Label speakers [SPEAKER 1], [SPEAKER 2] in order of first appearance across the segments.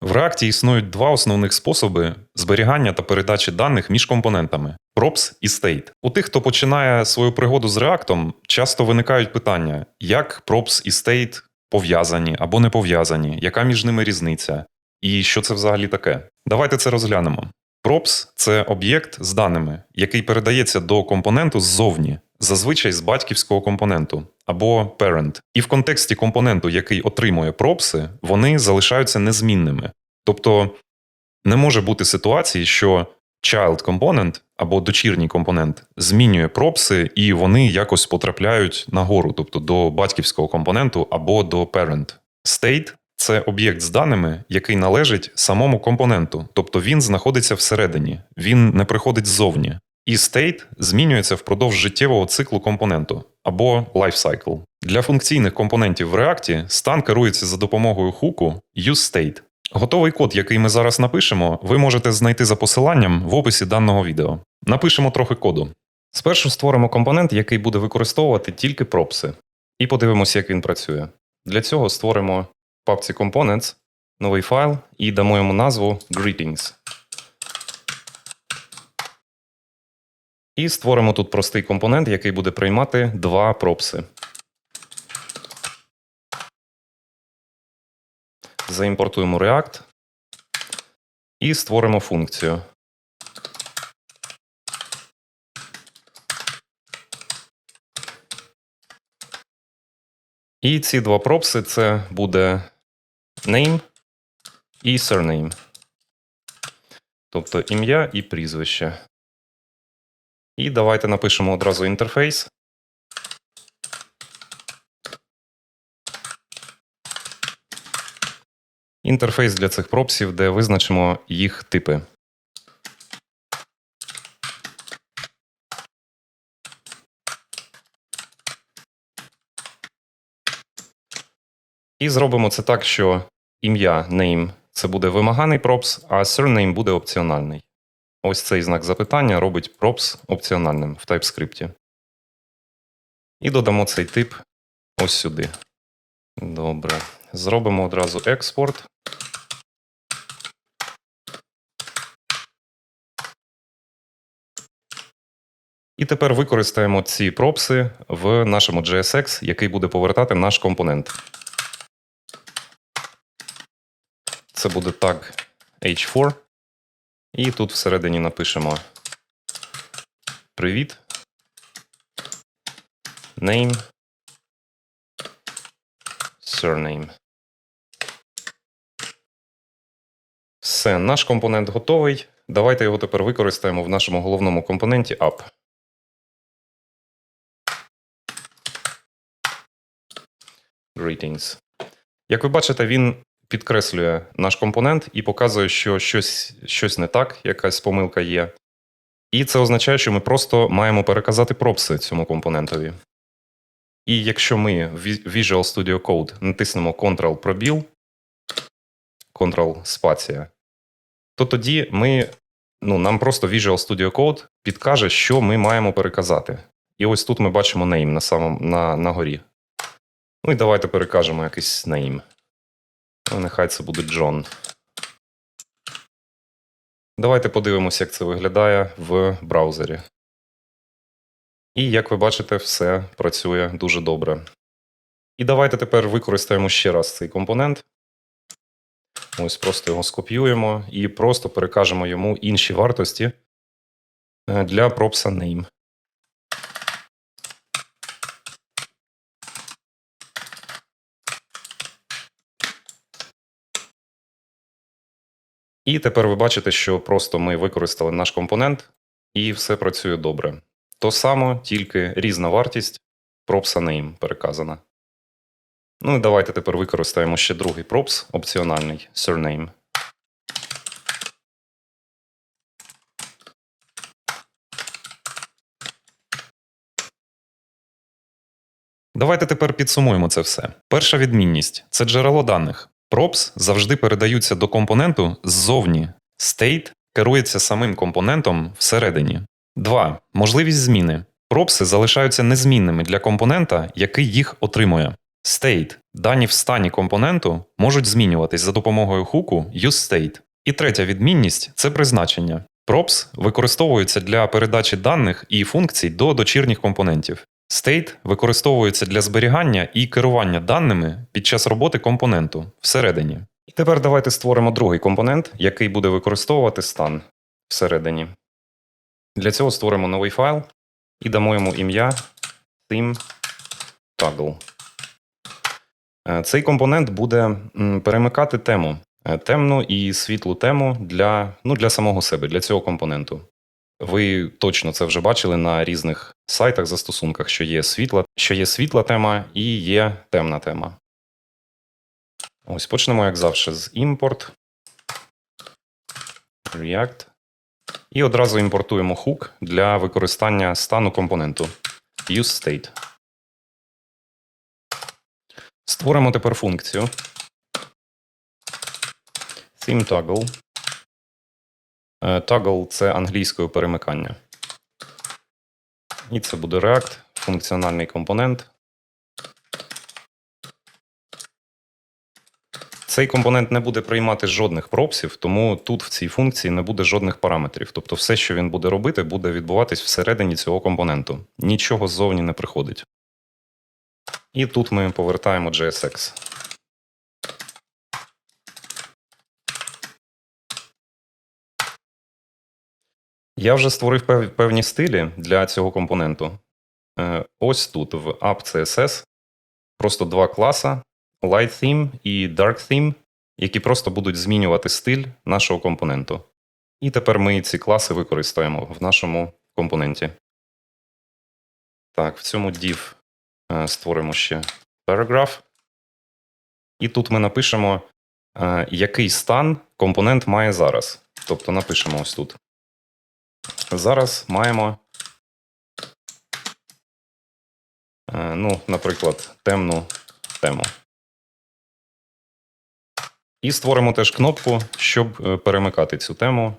[SPEAKER 1] В React існують два основних способи зберігання та передачі даних між компонентами props і state. У тих, хто починає свою пригоду з React, часто виникають питання, як props і state пов'язані або не пов'язані, яка між ними різниця, і що це взагалі таке. Давайте це розглянемо. Props – це об'єкт з даними, який передається до компоненту ззовні, зазвичай з батьківського компоненту або parent. І в контексті компоненту, який отримує пропси, вони залишаються незмінними. Тобто не може бути ситуації, що child component або дочірній компонент змінює пропси, і вони якось потрапляють нагору, тобто до батьківського компоненту або до parent. State це об'єкт з даними, який належить самому компоненту, тобто він знаходиться всередині, він не приходить ззовні. І state змінюється впродовж життєвого циклу компоненту або lifecycle. Для функційних компонентів в React стан керується за допомогою хуку useState. Готовий код, який ми зараз напишемо, ви можете знайти за посиланням в описі даного відео. Напишемо трохи коду. Спершу створимо компонент, який буде використовувати тільки пропси, і подивимося, як він працює. Для цього створимо в папці Components новий файл і дамо йому назву Greetings. І створимо тут простий компонент, який буде приймати два пропси. Заімпортуємо React і створимо функцію. І ці два пропси це буде name і surname. Тобто ім'я і прізвище. І давайте напишемо одразу інтерфейс. Інтерфейс для цих пропсів, де визначимо їх типи. І зробимо це так, що ім'я name це буде вимаганий пропс, а surname буде опціональний. Ось цей знак запитання робить props опціональним в TypeScript. І додамо цей тип ось сюди. Добре. Зробимо одразу експорт. І тепер використаємо ці пропси в нашому JSX, який буде повертати наш компонент. Це буде tag h4. І тут всередині напишемо Привіт. Name. Surname. Все, наш компонент готовий. Давайте його тепер використаємо в нашому головному компоненті app. Greetings. Як ви бачите, він підкреслює наш компонент і показує, що щось, щось не так, якась помилка є. І це означає, що ми просто маємо переказати пропси цьому компонентові. І якщо ми в Visual Studio Code натиснемо Ctrl пробіл, Ctrl спація, то тоді ми, ну, нам просто Visual Studio Code підкаже, що ми маємо переказати. І ось тут ми бачимо name на, самому, на, на горі. Ну і давайте перекажемо якийсь name. Нехай це буде Джон. Давайте подивимося, як це виглядає в браузері. І як ви бачите, все працює дуже добре. І давайте тепер використаємо ще раз цей компонент. Ось просто його скопіюємо і просто перекажемо йому інші вартості е, для пропса name. І тепер ви бачите, що просто ми використали наш компонент, і все працює добре. То само, тільки різна вартість пропса name переказана. Ну і давайте тепер використаємо ще другий пропс, опціональний surname. Давайте тепер підсумуємо це все. Перша відмінність це джерело даних. Props завжди передаються до компоненту ззовні. State керується самим компонентом всередині. 2. Можливість зміни. Пропси залишаються незмінними для компонента, який їх отримує. State. Дані в стані компоненту можуть змінюватись за допомогою хуку useState. І третя відмінність це призначення. Props використовуються для передачі даних і функцій до дочірніх компонентів. State використовується для зберігання і керування даними під час роботи компоненту всередині. І тепер давайте створимо другий компонент, який буде використовувати стан всередині. Для цього створимо новий файл і дамо йому ім'я theme toggle. Е, Цей компонент буде перемикати тему, е, темну і світлу тему для, ну, для самого себе, для цього компоненту. Ви точно це вже бачили на різних сайтах, застосунках, що є світла, що є світла тема і є темна тема. Ось почнемо, як завжди, з import. React. І одразу імпортуємо хук для використання стану компоненту useState. Створимо тепер функцію ThemeToggle. Toggle – це англійською перемикання. І це буде React, функціональний компонент. Цей компонент не буде приймати жодних пропсів, тому тут в цій функції не буде жодних параметрів. Тобто все, що він буде робити, буде відбуватись всередині цього компоненту. Нічого ззовні не приходить. І тут ми повертаємо JSX. Я вже створив певні стилі для цього компоненту. Е, Ось тут в app.css просто два класа Light Theme і Dark Theme, які просто будуть змінювати стиль нашого компоненту. І тепер ми ці класи використаємо в нашому компоненті. Так, в цьому div е, створимо ще paragraph. І тут ми напишемо, е, який стан компонент має зараз. Тобто напишемо ось тут. Зараз маємо, е, ну, наприклад, темну тему. І створимо теж кнопку, щоб е, перемикати цю тему.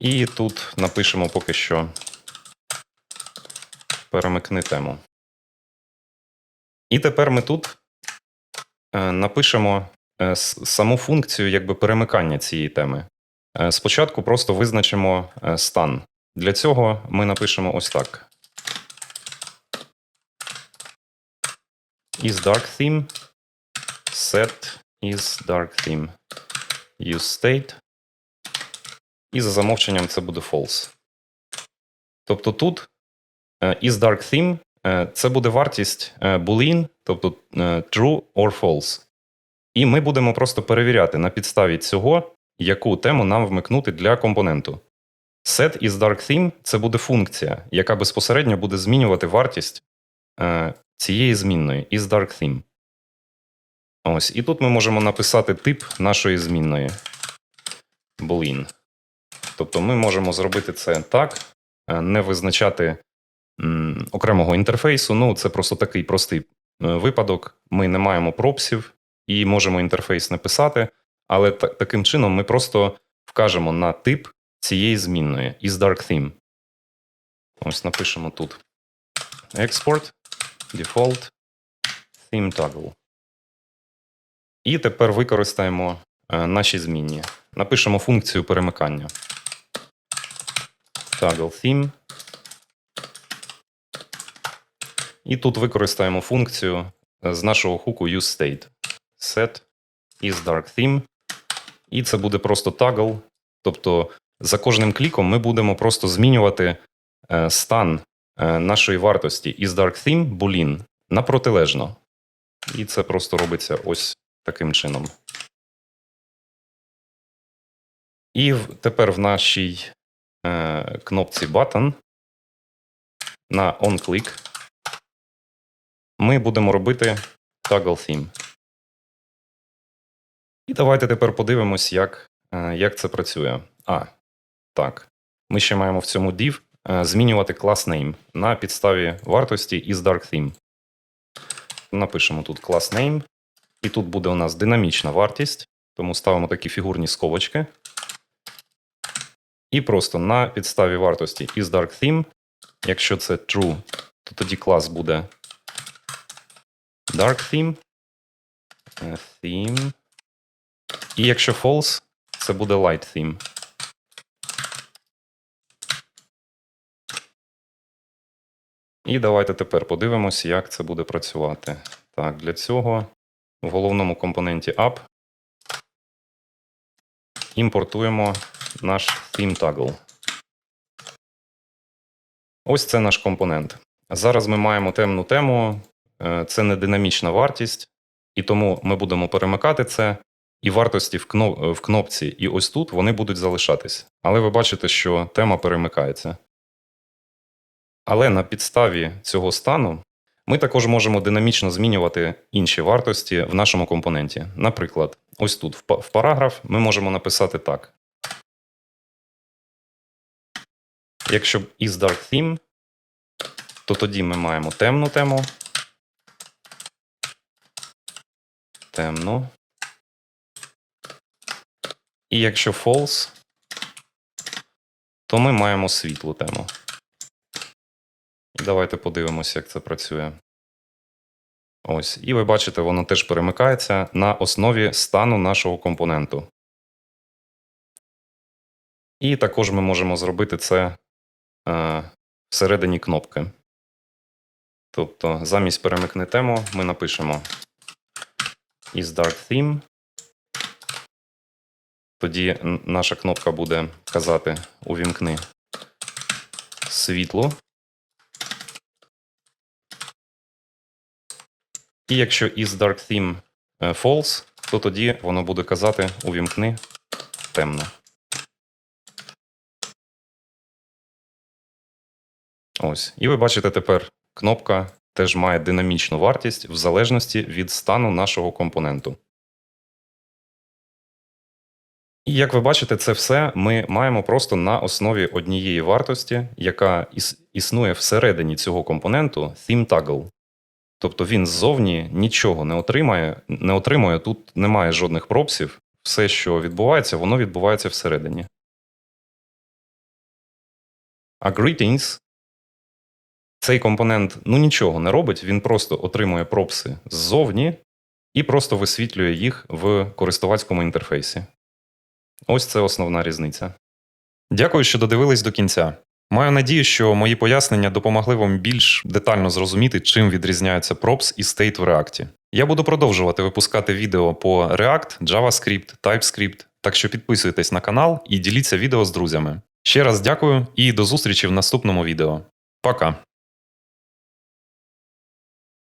[SPEAKER 1] І тут напишемо поки що перемикни тему. І тепер ми тут напишемо е, саму функцію якби перемикання цієї теми. Е, Спочатку просто визначимо е, стан. Для цього ми напишемо ось так. Is dark theme set is dark theme use state. І за замовченням це буде false. Тобто тут е, is dark theme е, це буде вартість е, boolean, тобто е, true or false. І ми будемо просто перевіряти на підставі цього, яку тему нам вмикнути для компоненту. Set is dark theme це буде функція, яка безпосередньо буде змінювати вартість е, цієї змінної is dark theme. Ось, і тут ми можемо написати тип нашої змінної boolean. Тобто ми можемо зробити це так, е, не визначати окремого інтерфейсу. Ну, це просто такий простий е, випадок. Ми не маємо пропсів і можемо інтерфейс не писати, але та- таким чином ми просто вкажемо на тип цієї змінної is dark theme. Ось напишемо тут export default theme toggle. І тепер використаємо е, наші змінні. Напишемо функцію перемикання. Toggle theme. І тут використаємо функцію е, з нашого хуку useState. Set is dark theme. І це буде просто toggle. Тобто за кожним кліком ми будемо просто змінювати е, стан е, нашої вартості is dark theme boolean на протилежно. І це просто робиться ось таким чином. І тепер в нашій е, кнопці Button на OnClick ми будемо робити Toggle Theme. І давайте тепер подивимось, як, е, як це працює. А, так. Ми ще маємо в цьому div е, змінювати клас name на підставі вартості is dark theme. Напишемо тут клас name, і тут буде у нас динамічна вартість, тому ставимо такі фігурні скобочки. І просто на підставі вартості isDarkTheme, якщо це true, то тоді клас буде DarkTheme. е, Theme. І якщо false, це буде LightTheme. І давайте тепер подивимося, як це буде працювати. Так, для цього в головному компоненті app імпортуємо наш theme toggle. Ось це наш компонент. Зараз ми маємо темну тему, це не динамічна вартість, і тому ми будемо перемикати це, і вартості в, кно- в кнопці і ось тут вони будуть залишатись. Але ви бачите, що тема перемикається. Але на підставі цього стану ми також можемо динамічно змінювати інші вартості в нашому компоненті. Наприклад, ось тут в параграф ми можемо написати так. Якщо is dark theme, то тоді ми маємо темну тему. Темну. І якщо false, то ми маємо світлу тему. Давайте подивимося, як це працює. Ось. І ви бачите, воно теж перемикається на основі стану нашого компоненту. І також ми можемо зробити це е, всередині кнопки. Тобто, замість перемикни тему ми напишемо is dark theme. Тоді наша кнопка буде казати увімкни світло. І якщо is dark theme е, false, то тоді воно буде казати увімкни темно. Ось. І ви бачите тепер, кнопка теж має динамічну вартість в залежності від стану нашого компоненту. І як ви бачите, це все ми маємо просто на основі однієї вартості, яка існує всередині цього компоненту theme toggle. Тобто він ззовні нічого не отримає, не отримує, тут немає жодних пропсів. Все, що відбувається, воно відбувається всередині. А greetings цей компонент ну нічого не робить, він просто отримує пропси ззовні і просто висвітлює їх в користувацькому інтерфейсі. Ось це основна різниця. Дякую, що додивились до кінця. Маю надію, що мої пояснення допомогли вам більш детально зрозуміти, чим відрізняються props і state в React. Я буду продовжувати випускати відео по React, JavaScript, TypeScript, так що підписуйтесь на канал і діліться відео з друзями. Ще раз дякую і до зустрічі в наступному відео. Пока!